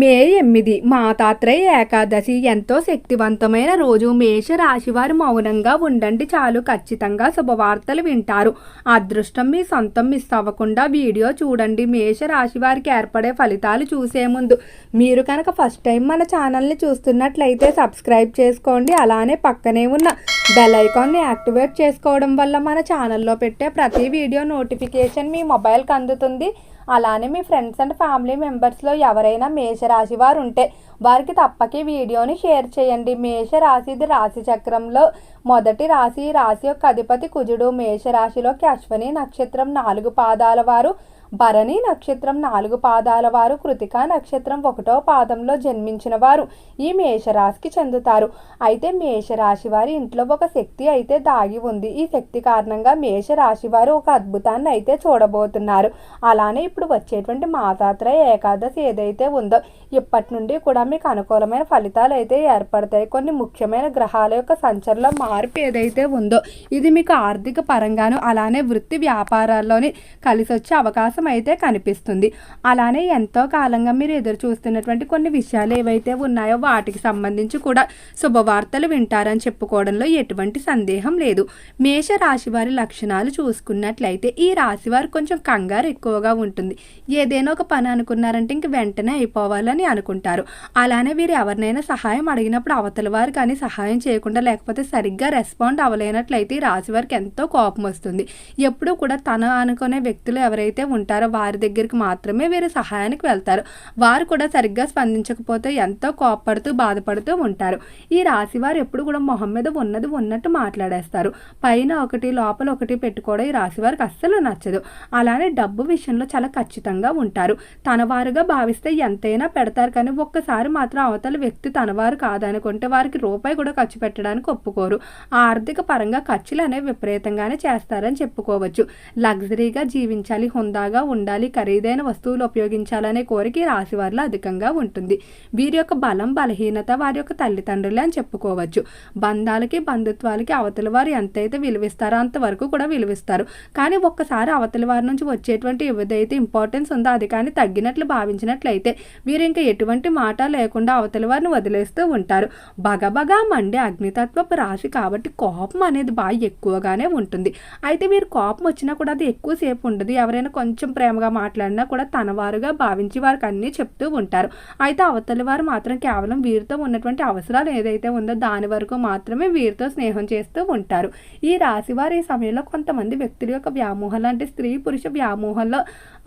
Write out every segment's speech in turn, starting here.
మే ఎనిమిది. మాతాత్రేయ ఏకాదశి ఎంతో శక్తివంతమైన రోజు. మేష రాశివారు మౌనంగా ఉండండి చాలు. ఖచ్చితంగా శుభవార్తలు వింటారు. అదృష్టం మీ సొంతం మిస్ అవ్వకుండా వీడియో చూడండి. మేష రాశి వారికి ఏర్పడే ఫలితాలు చూసే ముందు మీరు కనుక ఫస్ట్ టైం మన ఛానల్ని చూస్తున్నట్లయితే సబ్స్క్రైబ్ చేసుకోండి. అలానే పక్కనే ఉన్న బెల్ ఐకాన్ని యాక్టివేట్ చేసుకోవడం వల్ల మన ఛానల్లో పెట్టే ప్రతి వీడియో నోటిఫికేషన్ మీ మొబైల్కి అందుతుంది. అలానే మీ ఫ్రెండ్స్ అండ్ ఫ్యామిలీ మెంబర్స్లో ఎవరైనా మేషరాశి వారు ఉంటే వారికి తప్పక వీడియోని షేర్ చేయండి. మేషరాశి ఇది రాశి చక్రంలో మొదటి రాశి. రాశి యొక్క అధిపతి కుజుడు. మేషరాశిలోకి అశ్వని నక్షత్రం నాలుగు పాదాల వారు. భరణి నక్షత్రం నాలుగు పాదాల వారు కృతికా నక్షత్రం ఒకటో పాదంలో జన్మించిన వారు. ఈ మేషరాశికి చెందుతారు. అయితే మేషరాశి వారి ఇంట్లో ఒక శక్తి అయితే దాగి ఉంది. ఈ శక్తి కారణంగా మేషరాశి వారు ఒక అద్భుతాన్ని అయితే చూడబోతున్నారు. అలానే ఇప్పుడు వచ్చేటువంటి మాతాత్ర ఏకాదశి ఏదైతే ఉందో ఇప్పటి నుండి కూడా మీకు అనుకూలమైన ఫలితాలు అయితే ఏర్పడతాయి. కొన్ని ముఖ్యమైన గ్రహాల యొక్క సంచలన మార్పు ఏదైతే ఉందో ఇది మీకు ఆర్థిక పరంగాను అలానే వృత్తి వ్యాపారాల్లోని కలిసి వచ్చే అవకాశం అయితే కనిపిస్తుంది. అలానే ఎంతో కాలంగా మీరు ఎదురు చూస్తున్నటువంటి కొన్ని విషయాలు ఏవైతే ఉన్నాయో వాటికి సంబంధించి కూడా శుభవార్తలు వింటారని చెప్పుకోవడంలో ఎటువంటి సందేహం లేదు. మేష రాశి వారి లక్షణాలు చూసుకున్నట్లయితే ఈ రాశి వారు కొంచెం కంగారు ఎక్కువగా ఉంటుంది. ఏదైనా ఒక పని అనుకున్నారంటే ఇంక వెంటనే అయిపోవాలని అనుకుంటారు. అలానే వీరు ఎవరినైనా సహాయం అడిగినప్పుడు అవతల వారు కానీ సహాయం చేయకుండా లేకపోతే సరిగ్గా రెస్పాండ్ అవ్వలేనట్లయితే ఈ రాశి వారికి ఎంతో కోపం వస్తుంది. ఎప్పుడూ కూడా తన అనుకునే వ్యక్తులు ఎవరైతే ఉంటారో వారి దగ్గరికి మాత్రమే వీరు సహాయానికి వెళ్తారు. వారు కూడా సరిగ్గా స్పందించకపోతే ఎంతో కోపపడుతూ బాధపడుతూ ఉంటారు. ఈ రాశి వారు ఎప్పుడు కూడా మొహం మీద ఉన్నది ఉన్నట్టు మాట్లాడేస్తారు. పైన ఒకటి లోపల ఒకటి పెట్టుకోవడం ఈ రాశి వారికి అస్సలు నచ్చదు. అలానే డబ్బు విషయంలో చాలా ఖచ్చితంగా ఉంటారు. తనవారుగా భావిస్తే ఎంతైనా పెడతారు కానీ ఒక్కసారి మాత్రం అవతల వ్యక్తి తనవారు కాదనుకుంటే వారికి రూపాయి కూడా ఖర్చు పెట్టడానికి ఒప్పుకోరు. ఆర్థిక పరంగా ఖర్చులు అనేవి విపరీతంగానే చేస్తారని చెప్పుకోవచ్చు. లగ్జరీగా జీవించాలి హుందాగా ఉండాలి ఖరీదైన వస్తువులు ఉపయోగించాలనే కోరిక ఈ రాశి వారిలో అధికంగా ఉంటుంది. వీరి యొక్క బలం బలహీనత వారి యొక్క తల్లిదండ్రులే అని చెప్పుకోవచ్చు. బంధాలకి బంధుత్వాలకి అవతల వారు ఎంతైతే విలువిస్తారో అంతవరకు కూడా విలువిస్తారు. కానీ ఒక్కసారి అవతల వారి నుంచి వచ్చేటువంటి ఏదైతే ఇంపార్టెన్స్ ఉందో అది కానీ తగ్గినట్లు భావించినట్లయితే వీరు ఇంకా ఎటువంటి మాట లేకుండా అవతల వారిని వదిలేస్తూ ఉంటారు. బగబగా మండే అగ్నితత్వపు రాశి కాబట్టి కోపం అనేది బాగా ఎక్కువగానే ఉంటుంది. అయితే వీరు కోపం వచ్చినా కూడా అది ఎక్కువసేపు ఉండదు. ఎవరైనా కొంచెం కొంచెం ప్రేమగా మాట్లాడినా కూడా తనవారుగా భావించి వారికి అన్నీ చెప్తూ ఉంటారు. అయితే అవతలి వారు మాత్రం కేవలం వీరితో ఉన్నటువంటి అవసరాలు ఏదైతే ఉందో దాని వరకు మాత్రమే వీరితో స్నేహం చేస్తూ ఉంటారు. ఈ రాశి వారు ఈ సమయంలో కొంతమంది వ్యక్తుల యొక్క వ్యామోహం లాంటి స్త్రీ పురుష వ్యామోహంలో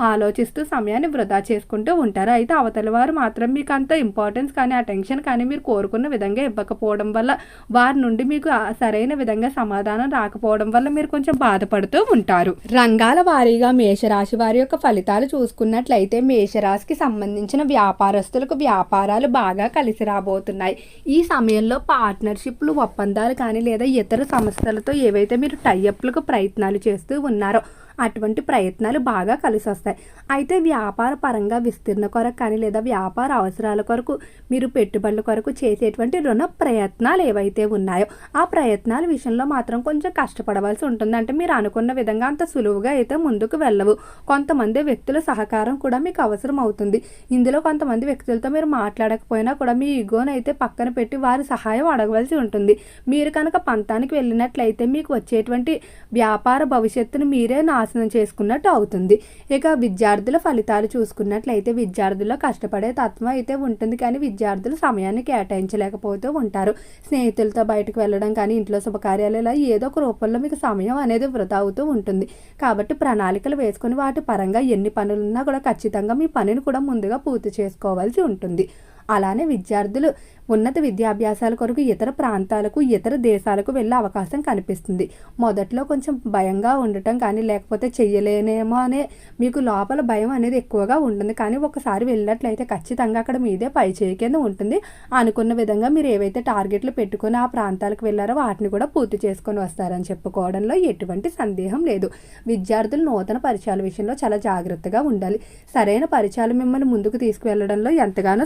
ఆలోచిస్తూ సమయాన్ని వృధా చేసుకుంటూ ఉంటారు. అయితే అవతలి వారు మాత్రం మీకు అంత ఇంపార్టెన్స్ కానీ అటెన్షన్ కానీ మీరు కోరుకున్న విధంగా ఇవ్వకపోవడం వల్ల వారి నుండి మీకు సరైన విధంగా సమాధానం రాకపోవడం వల్ల మీరు కొంచెం బాధపడుతూ ఉంటారు. రంగాల వారీగా మేషరాశి వారు యొక్క ఫలితాలు చూసుకున్నట్లయితే మేషరాశికి సంబంధించిన వ్యాపారస్తులకు వ్యాపారాలు బాగా కలిసి రాబోతున్నాయి. ఈ సమయంలో పార్ట్నర్షిప్లు ఒప్పందాలు కానీ లేదా ఇతర సంస్థలతో ఏవైతే మీరు టైఅప్లకు ప్రయత్నాలు చేస్తూ ఉన్నారో అటువంటి ప్రయత్నాలు బాగా కలిసి వస్తాయి అయితే వ్యాపార పరంగా విస్తీర్ణ కొరకు కానీ లేదా వ్యాపార అవసరాల కొరకు మీరు పెట్టుబడుల కొరకు చేసేటువంటి రుణ ప్రయత్నాలు ఏవైతే ఉన్నాయో ఆ ప్రయత్నాల విషయంలో మాత్రం కొంచెం కష్టపడవలసి ఉంటుంది. అంటే మీరు అనుకున్న విధంగా అంత సులువుగా అయితే ముందుకు వెళ్ళవు. కొంతమంది వ్యక్తుల సహకారం కూడా మీకు అవసరం అవుతుంది. ఇందులో కొంతమంది వ్యక్తులతో మీరు మాట్లాడకపోయినా కూడా మీ ఈగోను అయితే పక్కన పెట్టి వారి సహాయం అడగవలసి ఉంటుంది. మీరు కనుక పంతానికి వెళ్ళినట్లయితే మీకు వచ్చేటువంటి వ్యాపార భవిష్యత్తును మీరే నాశనం చేసుకున్నట్టు అవుతుంది. ఇక విద్యార్థుల ఫలితాలు చూసుకున్నట్లయితే విద్యార్థుల్లో కష్టపడే తత్వం అయితే ఉంటుంది. కానీ విద్యార్థులు సమయాన్ని కేటాయించలేకపోతూ ఉంటారు. స్నేహితులతో బయటకు వెళ్ళడం కానీ ఇంట్లో శుభకార్యాలు ఇలా ఏదో ఒక రూపంలో మీకు సమయం అనేది వృధా అవుతూ ఉంటుంది. కాబట్టి ప్రణాళికలు వేసుకొని వాటి పరంగా ఎన్ని పనులున్నా కూడా ఖచ్చితంగా మీ పనిని కూడా ముందుగా పూర్తి చేసుకోవాల్సి ఉంటుంది. అలానే విద్యార్థులు ఉన్నత విద్యాభ్యాసాల కొరకు ఇతర ప్రాంతాలకు ఇతర దేశాలకు వెళ్ళే అవకాశం కనిపిస్తుంది. మొదట్లో కొంచెం భయంగా ఉండటం కానీ లేకపోతే చెయ్యలేనేమో అనే మీకు లోపల భయం అనేది ఎక్కువగా ఉంటుంది. కానీ ఒకసారి వెళ్ళినట్లయితే ఖచ్చితంగా అక్కడ మీదే పై చేయి కింద ఉంటుంది. అనుకున్న విధంగా మీరు ఏవైతే టార్గెట్లు పెట్టుకుని ఆ ప్రాంతాలకు వెళ్ళారో వాటిని కూడా పూర్తి చేసుకొని వస్తారని చెప్పుకోవడంలో ఎటువంటి సందేహం లేదు. విద్యార్థులు నూతన పరిచయాల విషయంలో చాలా జాగ్రత్తగా ఉండాలి. సరైన పరిచయాలు మిమ్మల్ని ముందుకు తీసుకువెళ్ళడంలో ఎంతగానో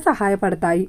సహాయపడతాయి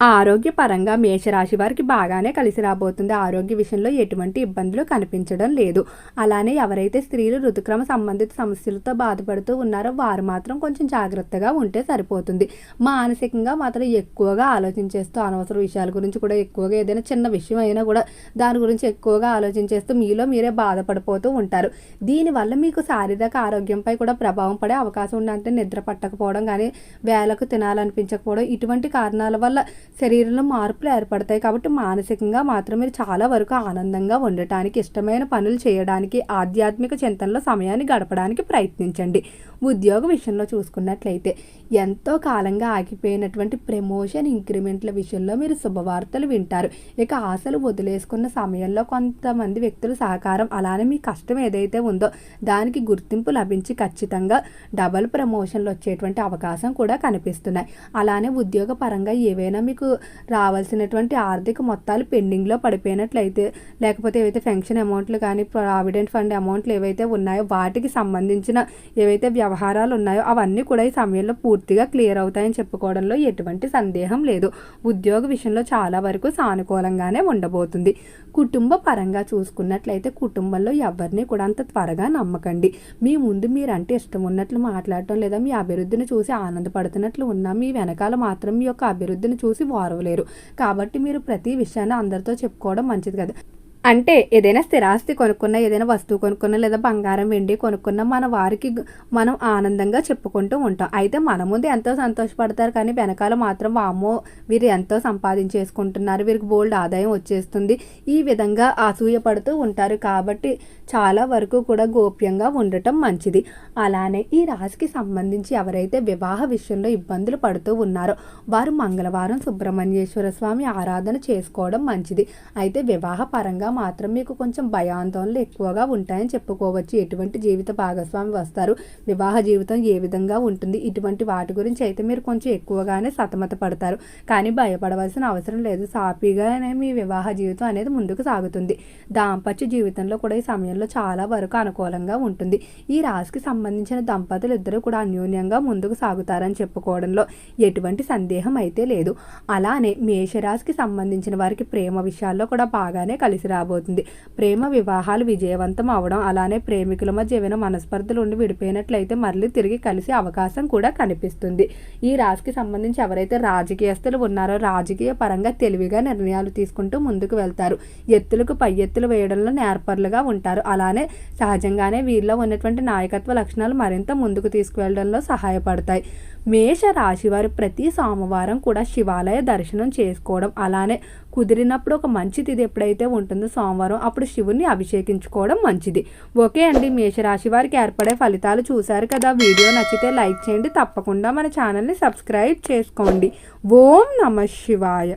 ఆరోగ్యపరంగా మేషరాశి వారికి బాగానే కలిసి రాబోతుంది. ఆరోగ్య విషయంలో ఎటువంటి ఇబ్బందులు కనిపించడం లేదు. అలానే ఎవరైతే స్త్రీలు ఋతుక్రమ సంబంధిత సమస్యలతో బాధపడుతూ ఉన్నారో వారు మాత్రం కొంచెం జాగ్రత్తగా ఉంటే సరిపోతుంది. మానసికంగా మాత్రం ఎక్కువగా ఆలోచించేస్తూ అనవసర విషయాల గురించి కూడా ఎక్కువగా ఏదైనా చిన్న విషయం అయినా కూడా దాని గురించి ఎక్కువగా ఆలోచించేస్తూ మీలో మీరే బాధపడిపోతూ ఉంటారు. దీనివల్ల మీకు శారీరక ఆరోగ్యంపై కూడా ప్రభావం పడే అవకాశం ఉందంటే నిద్ర పట్టకపోవడం కానీ వేలకు తినాలనిపించకపోవడం ఇటువంటి కారణాల వల్ల శరీరంలో మార్పులు ఏర్పడతాయి కాబట్టి మానసికంగా మాత్రం మీరు చాలా వరకు ఆనందంగా ఉండటానికి ఇష్టమైన పనులు చేయడానికి ఆధ్యాత్మిక చింతనలో సమయాన్ని గడపడానికి ప్రయత్నించండి. ఉద్యోగ విషయంలో చూసుకున్నట్లయితే ఎంతో కాలంగా ఆగిపోయినటువంటి ప్రమోషన్ ఇంక్రిమెంట్ల విషయంలో మీరు శుభవార్తలు వింటారు. ఇక ఆశలు వదిలేసుకున్న సమయంలో కొంతమంది వ్యక్తుల సహకారం అలానే మీ కష్టం ఏదైతే ఉందో దానికి గుర్తింపు లభించి ఖచ్చితంగా డబల్ ప్రమోషన్లు వచ్చేటువంటి అవకాశం కూడా కనిపిస్తున్నాయి. అలానే ఉద్యోగపరంగా ఏవైనా మీకు రావాల్సినటువంటి ఆర్థిక మొత్తాలు పెండింగ్లో పడిపోయినట్లయితే లేకపోతే ఏవైతే పెన్షన్ అమౌంట్లు కానీ ప్రావిడెంట్ ఫండ్ అమౌంట్లు ఏవైతే ఉన్నాయో వాటికి సంబంధించిన ఏవైతే వ్యవహారాలు ఉన్నాయో అవన్నీ కూడా ఈ సమయంలో పూర్తిగా క్లియర్ అవుతాయని చెప్పుకోవడంలో ఎటువంటి సందేహం లేదు. ఉద్యోగ విషయంలో చాలా వరకు సానుకూలంగానే ఉండబోతుంది. కుటుంబ పరంగా చూసుకున్నట్లయితే కుటుంబంలో ఎవరిని కూడా అంత త్వరగా నమ్మకండి. మీ ముందు మీరంటే ఇష్టం ఉన్నట్లు మాట్లాడటం లేదా మీ అభివృద్ధిని చూసి ఆనందపడుతున్నట్లు ఉన్నా మీ వెనకాల మాత్రం మీ యొక్క అభివృద్ధిని చూసి ఆరవలేరు కాబట్టి మీరు ప్రతి విషయాన్ని అందరితో చెప్పుకోవడం మంచిది కదా. అంటే ఏదైనా స్థిరాస్తి కొనుక్కున్నా ఏదైనా వస్తువు కొనుక్కున్నా లేదా బంగారం వెండి కొనుక్కున్నా మన వారికి మనం ఆనందంగా చెప్పుకుంటూ ఉంటాం. అయితే మన ముందు ఎంతో సంతోషపడతారు కానీ వెనకాల మాత్రం వామ్మో వీరు ఎంతో సంపాదించేసుకుంటున్నారు వీరికి బోల్డ్ ఆదాయం వచ్చేస్తుంది. ఈ విధంగా అసూయపడుతూ ఉంటారు కాబట్టి చాలా వరకు కూడా గోప్యంగా ఉండటం మంచిది. అలానే ఈ రాశికి సంబంధించి ఎవరైతే వివాహ విషయంలో ఇబ్బందులు పడుతూ ఉన్నారో వారు మంగళవారం సుబ్రహ్మణ్యేశ్వర స్వామి ఆరాధన చేసుకోవడం మంచిది. అయితే వివాహ పరంగా మాత్రం మీకు కొంచెం భయాందోళనలు ఎక్కువగా ఉంటాయని చెప్పుకోవచ్చు. ఎటువంటి జీవిత భాగస్వామి వస్తారు? వివాహ జీవితం ఏ విధంగా ఉంటుంది? ఇటువంటి వాటి గురించి అయితే మీరు కొంచెం ఎక్కువగానే సతమత పడతారు. కానీ భయపడవలసిన అవసరం లేదు. సాఫీగానే మీ వివాహ జీవితం అనేది ముందుకు సాగుతుంది. దాంపత్య జీవితంలో కూడా ఈ సమయంలో చాలా వరకు అనుకూలంగా ఉంటుంది. ఈ రాశికి సంబంధించిన దంపతులు ఇద్దరు కూడా అన్యోన్యంగా ముందుకు సాగుతారని చెప్పుకోవడంలో ఎటువంటి సందేహం అయితే లేదు. అలానే మేషరాశికి సంబంధించిన వారికి ప్రేమ విషయాల్లో కూడా బాగానే కలిసి రాబోతుంది. ప్రేమ వివాహాలు విజయవంతం అవడం అలానే ప్రేమికుల మధ్య ఏమైనా మనస్పర్ధలు ఉండి విడిపోయినట్లయితే మళ్ళీ తిరిగి కలిసే అవకాశం కూడా కనిపిస్తుంది. ఈ రాశికి సంబంధించి ఎవరైతే రాజకీయస్తులు ఉన్నారో రాజకీయ పరంగా తెలివిగా నిర్ణయాలు తీసుకుంటూ ముందుకు వెళ్తారు. ఎత్తులకు పై ఎత్తులు వేయడంలో నేర్పర్లుగా ఉంటారు. అలానే సహజంగానే వీరిలో ఉన్నటువంటి నాయకత్వ లక్షణాలు మరింత ముందుకు తీసుకువెళ్ళడంలో సహాయపడతాయి. మేష రాశి వారు ప్రతి సోమవారం కూడా శివాలయ దర్శనం చేసుకోవడం అలానే కుదిరినప్పుడు ఒక మంచి తిథి ఎప్పుడైతే ఉంటుందో సోమవారం అప్పుడు శివుని అభిషేకించుకోవడం మంచిది. ఓకే అండి మేషరాశి వారికి ఏర్పడే ఫలితాలు చూశారు కదా. వీడియో నచ్చితే లైక్ చేయండి. తప్పకుండా మన ఛానల్ని సబ్స్క్రైబ్ చేసుకోండి. ఓం నమ శివాయ.